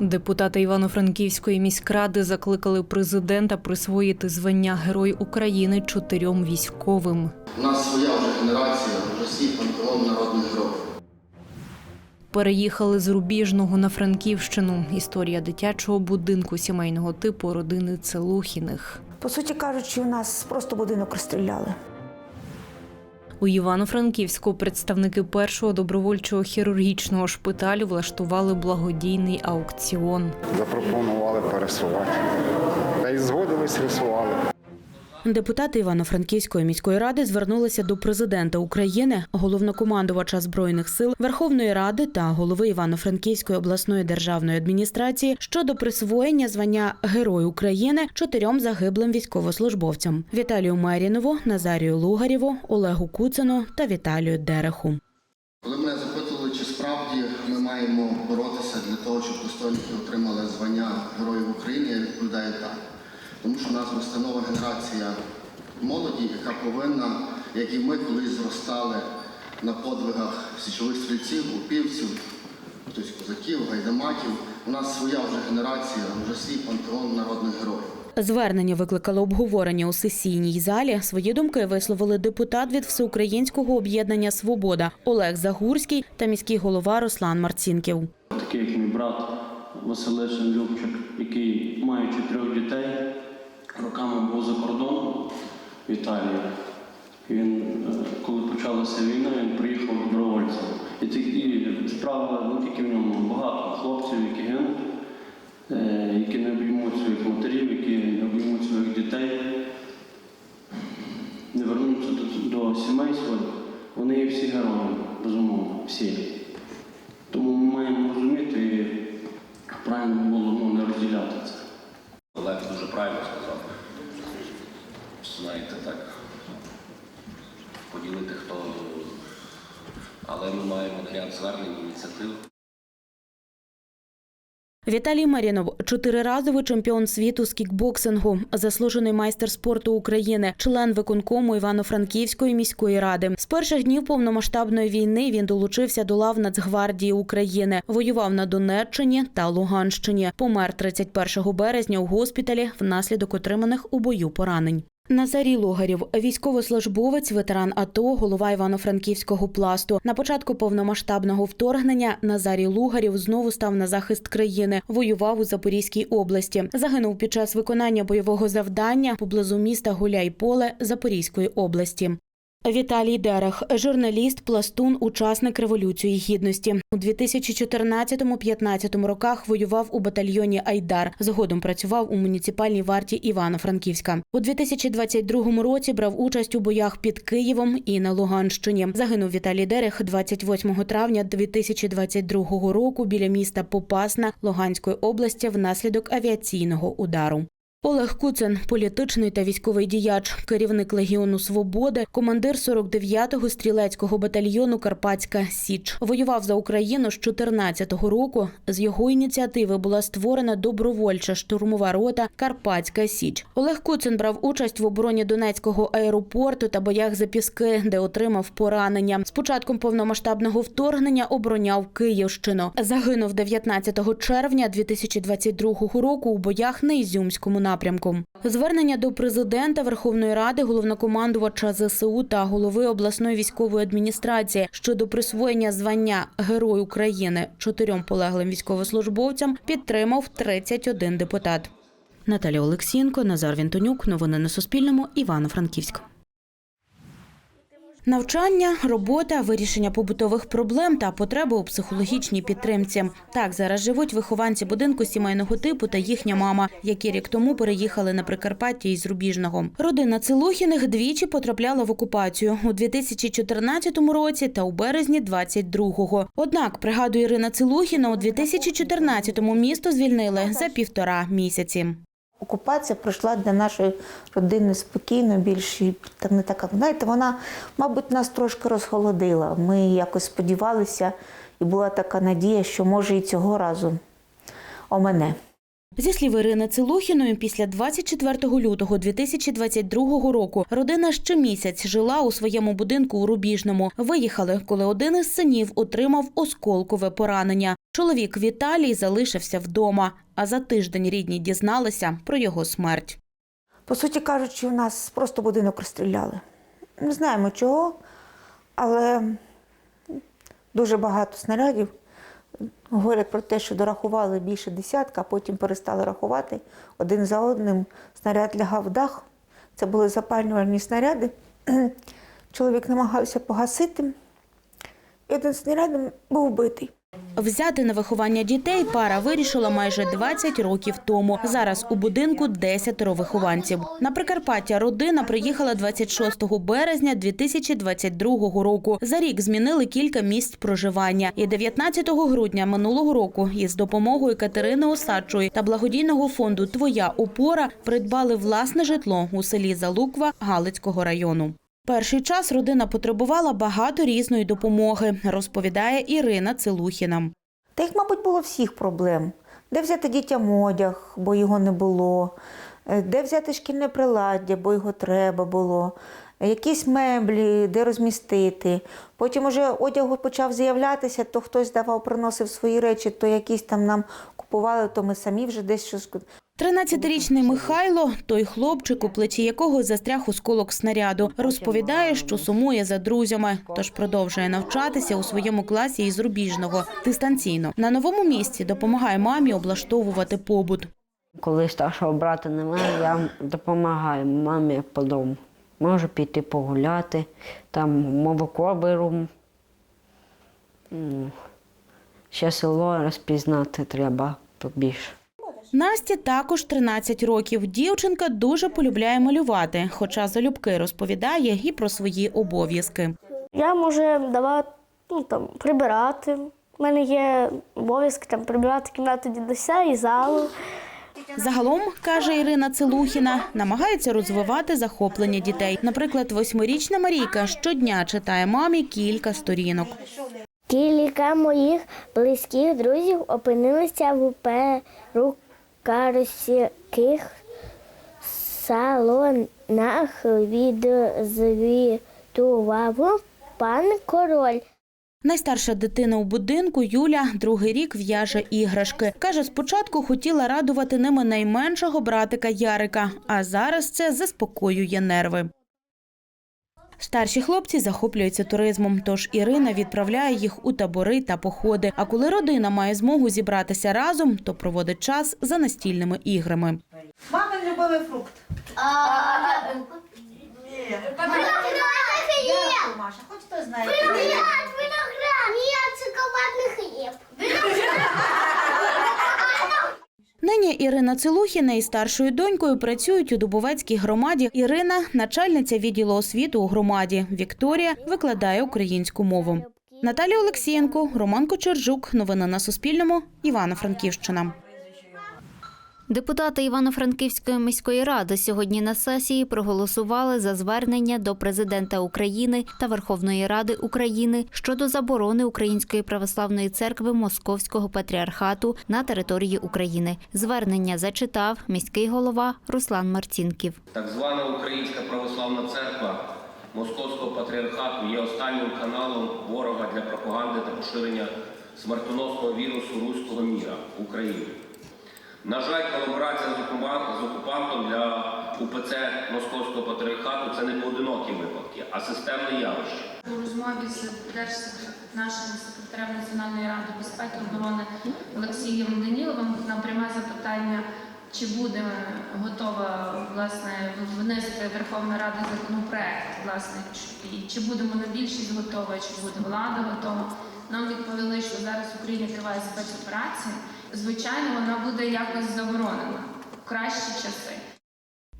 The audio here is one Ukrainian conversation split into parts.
Депутати Івано-Франківської міськради закликали президента присвоїти звання Герой України чотирьом військовим. У нас своя вже генерація, вже свій пантеон народних героїв. Переїхали з Рубіжного на Франківщину. Історія дитячого будинку сімейного типу родини Целухіних. По суті кажучи, у нас просто будинок розстріляли. У Івано-Франківську представники першого добровольчого хірургічного шпиталю влаштували благодійний аукціон. запропонували пересувати. Та й згодились, рисували. Депутати Івано-Франківської міської ради звернулися до президента України, головнокомандувача збройних сил Верховної Ради та голови Івано-Франківської обласної державної адміністрації щодо присвоєння звання Герой України чотирьом загиблим військовослужбовцям: Віталію Мерінову, Назарію Лугарєву, Олегу Куцину та Віталію Дереху. Коли мене запитували, чи справді ми маємо боротися для того, щоб достойники отримали звання Героїв України, я відповідаю так. Тому що в нас росте нова генерація молоді, яка повинна, як і ми колись зростали на подвигах січових стрільців, упівців, хтось козаків, гайдамаків. У нас своя вже генерація, вже свій пантеон народних героїв. Звернення викликало обговорення у сесійній залі. Свої думки висловили депутат від Всеукраїнського об'єднання Свобода Олег Загурський та міський голова Руслан Марцінків. такий як мій брат Василишин Любчик, який, маючи трьох дітей, роками був за кордоном в Італії. Він, е, коли почалася війна, він приїхав добровольцем. І, ті- і справа не тільки в ньому багато хлопців, які гинуть, е, які не обіймуть своїх матерів, які не обіймуть своїх дітей, не вернуться до, до сімей своїх. Вони є всі герої, безумовно, всі. Тому ми маємо розуміти і правильно було ну, не розділяти це. Олег дуже правильно сказав. Знаєте, так поділити хто. Але ми маємо ряд звернень, ініціатив. Віталій Марінов чотириразовий чемпіон світу з кікбоксингу, заслужений майстер спорту України, член виконкому Івано-Франківської міської ради. З перших днів повномасштабної війни він долучився до лав Нацгвардії України, воював на Донеччині та Луганщині. Помер 31 березня у госпіталі внаслідок отриманих у бою поранень. Назарій Логарів, військовослужбовець, ветеран АТО, голова Івано-Франківського пласту. На початку повномасштабного вторгнення Назарій Лугарів знову став на захист країни. Воював у Запорізькій області. Загинув під час виконання бойового завдання поблизу міста Гуляйполе Запорізької області. Віталій Дерех, журналіст, пластун, учасник революції гідності. У 2014-15 роках воював у батальйоні Айдар. Згодом працював у муніципальній варті Івано-Франківська. У 2022 році брав участь у боях під Києвом і на Луганщині. Загинув Віталій Дерех 28 травня 2022 року біля міста Попасна Луганської області внаслідок авіаційного удару. Олег Куцин, політичний та військовий діяч, керівник Легіону Свободи, командир 49-го стрілецького батальйону Карпатська Січ. Воював за Україну з 14-го року. З його ініціативи була створена добровольча штурмова рота Карпатська Січ. Олег Куцин брав участь в обороні Донецького аеропорту та боях за піски, де отримав поранення. З початком повномасштабного вторгнення обороняв Київщину. Загинув 19 червня 2022 року у боях на Ізюмському напрямку. Звернення до президента Верховної Ради, головнокомандувача ЗСУ та голови обласної військової адміністрації щодо присвоєння звання Герой України чотирьом полеглим військовослужбовцям підтримав 31 депутат. Наталя Олексієнко, Назар Вінтонюк. Новини на Суспільному. Івано-Франківськ. Навчання, робота, вирішення побутових проблем та потреби у психологічній підтримці. Так зараз живуть вихованці будинку сімейного типу та їхня мама, які рік тому переїхали на Прикарпаття із Рубіжного. Родина Целухіних двічі потрапляла в окупацію у 2014 році та у березні 22-го. Однак, пригадує Ірина Целухіна, у 2014-му місто звільнили за півтора місяці. Окупація пройшла для нашої родини спокійно, більш так не така. Знаєте, вона, мабуть, нас трошки розхолодила. Ми якось сподівалися, і була така надія, що може і цього разу омене. Зі слів Ірини Целухіної, після 24 лютого 2022 року родина ще місяць жила у своєму будинку у Рубіжному. Виїхали, коли один із синів отримав осколкове поранення. Чоловік Віталій залишився вдома, а за тиждень рідні дізналися про його смерть. По суті кажучи, у нас просто будинок розстріляли. Не знаємо чого, але дуже багато снарядів. Говорять про те, що дорахували більше десятка, а потім перестали рахувати. Один за одним снаряд лягав в дах. Це були запалювальні снаряди. Чоловік намагався погасити. І один снарядом був вбитий. Взяти на виховання дітей пара вирішила майже 20 років тому. Зараз у будинку 10 вихованців. На Прикарпаття родина приїхала 26 березня 2022 року. За рік змінили кілька місць проживання. І 19 грудня минулого року із допомогою Катерини Осадчої та благодійного фонду Твоя опора придбали власне житло у селі Залуква Галицького району. Перший час родина потребувала багато різної допомоги, розповідає Ірина Целухіна. Та їх, мабуть, було всіх проблем. Де взяти дітям одяг, бо його не було, Е, де взяти шкільне приладдя, бо його треба було, Е, якісь меблі, де розмістити. Потім уже одягу почав з'являтися, то хтось давав, приносив свої речі, то якісь там нам купували, то ми самі вже десь щось. 13-річний Михайло, той хлопчик, у плечі якого застряг осколок снаряду, розповідає, що сумує за друзями, тож продовжує навчатися у своєму класі із рубіжного дистанційно. На новому місці допомагає мамі облаштовувати побут. Коли старшого брата немає, я допомагаю мамі по дому. Можу піти погуляти, там молоко беру. Ще село розпізнати треба побільше. Насті також 13 років. Дівчинка дуже полюбляє малювати, хоча залюбки розповідає і про свої обов'язки. Я можу давати ну, там, прибирати. У мене є обов'язки там, прибирати кімнату дідуся і залу. Загалом, каже Ірина Целухіна, намагається розвивати захоплення дітей. Наприклад, восьмирічна Марійка щодня читає мамі кілька сторінок. Кілька моїх близьких друзів опинилися в перукарських салонах. Відзвітував пан король. Найстарша дитина у будинку Юля другий рік в'яже іграшки. Каже, спочатку хотіла радувати ними найменшого братика Ярика, а зараз це заспокоює нерви. Старші хлопці захоплюються туризмом, тож Ірина відправляє їх у табори та походи. А коли родина має змогу зібратися разом, то проводить час за настільними іграми. Мамин любимий фрукт. Маша. Хоч хто знає. Ірина Целухіна із старшою донькою працюють у Дубовецькій громаді. Ірина – начальниця відділу освіти у громаді. Вікторія викладає українську мову. Наталія Олексієнко, Роман Кочержук. Новини на Суспільному. Івано-Франківщина. Депутати Івано-Франківської міської ради сьогодні на сесії проголосували за звернення до президента України та Верховної Ради України щодо заборони Української православної церкви Московського патріархату на території України. Звернення зачитав міський голова Руслан Марцінків. Так звана Українська православна церква Московського патріархату є останнім каналом ворога для пропаганди та поширення смертоносного вірусу руського міра в Україні. На жаль, колаборація з окупа- з окупантом для УПЦ Московського патріархату це не поодинокі випадки, а системне явище. У розмові з нашим секретарем Національної ради безпеки оборони Олексієм Даніловим на пряме запитання, чи буде готова власне внести Верховна Рада законопроект, власне, і чи буде монобільшість готова, чи буде влада готова. Нам відповіли, що зараз в Україні триває спецоперація. Звичайно, вона буде якось заборонена в кращі часи.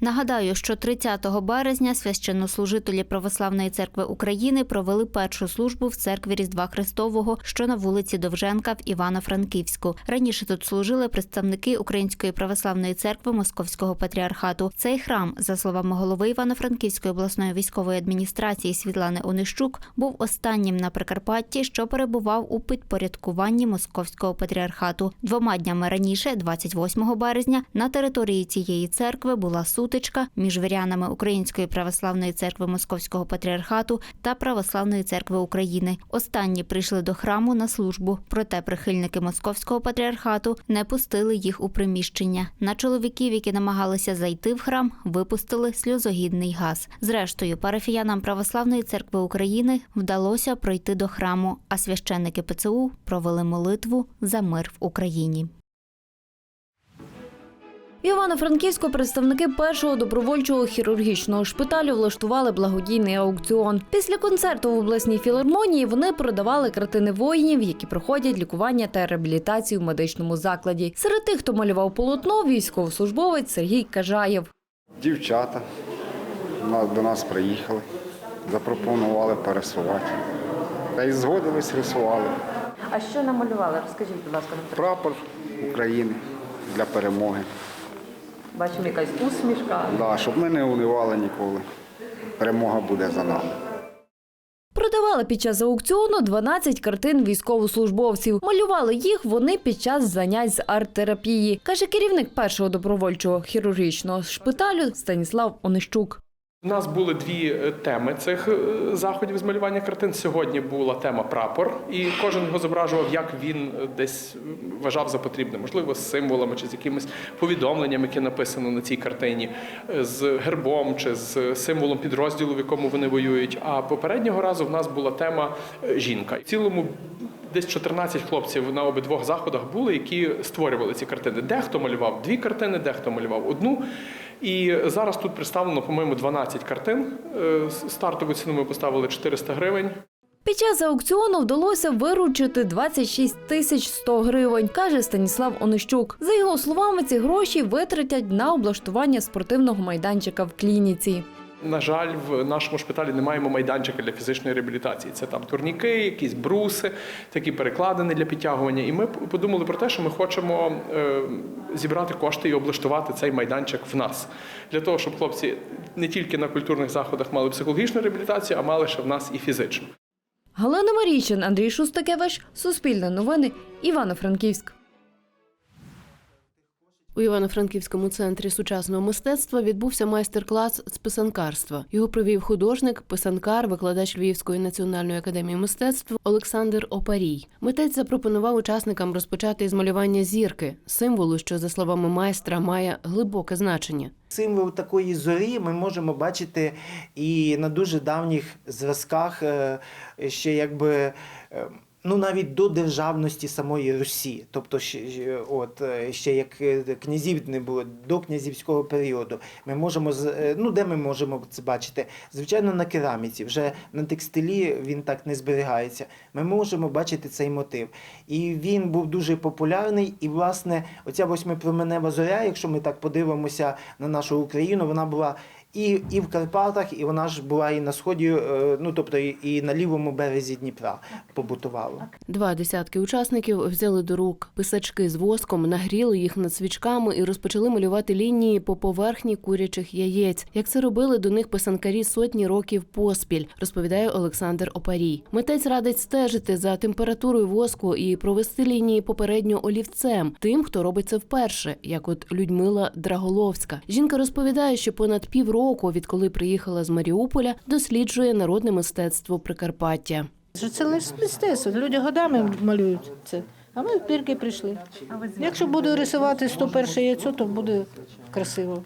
Нагадаю, що 30 березня священнослужителі Православної церкви України провели першу службу в церкві Різдва Христового, що на вулиці Довженка в Івано-Франківську. Раніше тут служили представники Української православної церкви Московського патріархату. Цей храм, за словами голови Івано-Франківської обласної військової адміністрації Світлани Онищук, був останнім на Прикарпатті, що перебував у підпорядкуванні Московського патріархату. Двома днями раніше, 28 березня, на території цієї церкви була сутичка між вірянами Української православної церкви Московського патріархату та Православної церкви України. Останні прийшли до храму на службу, проте прихильники Московського патріархату не пустили їх у приміщення. На чоловіків, які намагалися зайти в храм, випустили сльозогідний газ. Зрештою, парафіянам Православної церкви України вдалося пройти до храму, а священники ПЦУ провели молитву за мир в Україні. В Івано-Франківську представники першого добровольчого хірургічного шпиталю влаштували благодійний аукціон. Після концерту в обласній філармонії вони продавали картини воїнів, які проходять лікування та реабілітацію в медичному закладі. Серед тих, хто малював полотно, військовослужбовець Сергій Кажаєв. Дівчата до нас приїхали, запропонували пересувати. Та й згодились, рисували. А що намалювали? Розкажіть, будь ласка, Прапор України для перемоги. Бачимо якась усмішка. Да, щоб ми не унивали ніколи. Перемога буде за нами. Продавали під час аукціону 12 картин військовослужбовців. Малювали їх вони під час занять з арт-терапії, каже керівник першого добровольчого хірургічного шпиталю Станіслав Онищук. У нас були дві е, теми цих е, заходів з малювання картин. Сьогодні була тема прапор, і кожен його зображував, як він е, десь вважав за потрібне, можливо, з символами чи з якимись повідомленнями, які написано на цій картині, з гербом чи з символом підрозділу, в якому вони воюють. А попереднього разу в нас була тема жінка. В цілому Десь 14 хлопців на обидвох заходах були, які створювали ці картини. Дехто малював дві картини, дехто малював одну. І зараз тут представлено, по-моєму, 12 картин. Е, Стартову ціну ми поставили 400 гривень. Під час аукціону вдалося виручити 26 тисяч 100 гривень, каже Станіслав Онищук. За його словами, ці гроші витратять на облаштування спортивного майданчика в клініці. На жаль, в нашому шпиталі не маємо майданчика для фізичної реабілітації. Це там турніки, якісь бруси, такі перекладини для підтягування. І ми подумали про те, що ми хочемо е, зібрати кошти і облаштувати цей майданчик в нас для того, щоб хлопці не тільки на культурних заходах мали психологічну реабілітацію, а мали ще в нас і фізичну. Галина Марійчин, Андрій Шустакевич, Суспільне новини, Івано-Франківськ. У Івано-Франківському центрі сучасного мистецтва відбувся майстер-клас з писанкарства. Його провів художник, писанкар, викладач Львівської національної академії мистецтв Олександр Опарій. Митець запропонував учасникам розпочати із малювання зірки, символу, що за словами майстра має глибоке значення. Символ такої зорі ми можемо бачити і на дуже давніх зразках, е, ще якби. Ну, навіть до державності самої Русі, тобто от, е, ще як е, князів не було, до князівського періоду. Ми можемо е, ну де ми можемо це бачити? Звичайно, на кераміці. Вже на текстилі він так не зберігається. Ми можемо бачити цей мотив. І він був дуже популярний. І, власне, оця восьмипроменева зоря, якщо ми так подивимося на нашу Україну, вона була і, і в Карпатах, і вона ж була і на сході, е, ну тобто і, на лівому березі Дніпра побутувала. Два десятки учасників взяли до рук писачки з воском, нагріли їх над свічками і розпочали малювати лінії по поверхні курячих яєць. Як це робили до них писанкарі сотні років поспіль, розповідає Олександр Опарій. Митець радить стежити за температурою воску і провести лінії попередньо олівцем тим, хто робить це вперше, як от Людмила Драголовська. Жінка розповідає, що понад півроку, відколи приїхала з Маріуполя, досліджує народне мистецтво Прикарпаття. Це лише мистецтво. Люди годами малюють це. А ми тільки прийшли. Якщо буду рисувати 101 яйцо, то буде красиво.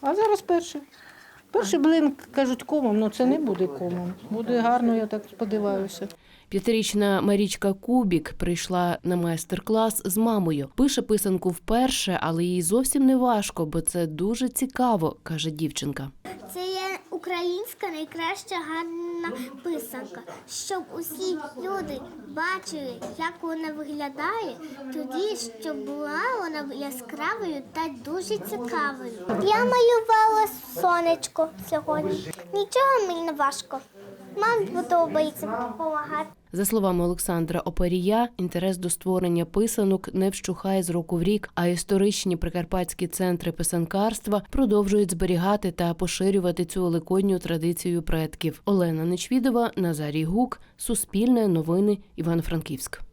А зараз перше. Перший блин кажуть комом, ну це не буде комом. Буде гарно, я так сподіваюся. П'ятирічна Марічка Кубік прийшла на майстер-клас з мамою. Пише писанку вперше, але їй зовсім не важко, бо це дуже цікаво, каже дівчинка. Це я українська найкраща гарна писанка, щоб усі люди бачили, як вона виглядає, тоді щоб була вона яскравою та дуже цікавою. Я малювала сонечко сьогодні. Нічого мені не важко. Мамі подобається допомагати. За словами Олександра Оперія, інтерес до створення писанок не вщухає з року в рік, а історичні прикарпатські центри писанкарства продовжують зберігати та поширювати цю великодню традицію предків. Олена Нечвідова, Назарій Гук, Суспільне новини, Івано-Франківськ.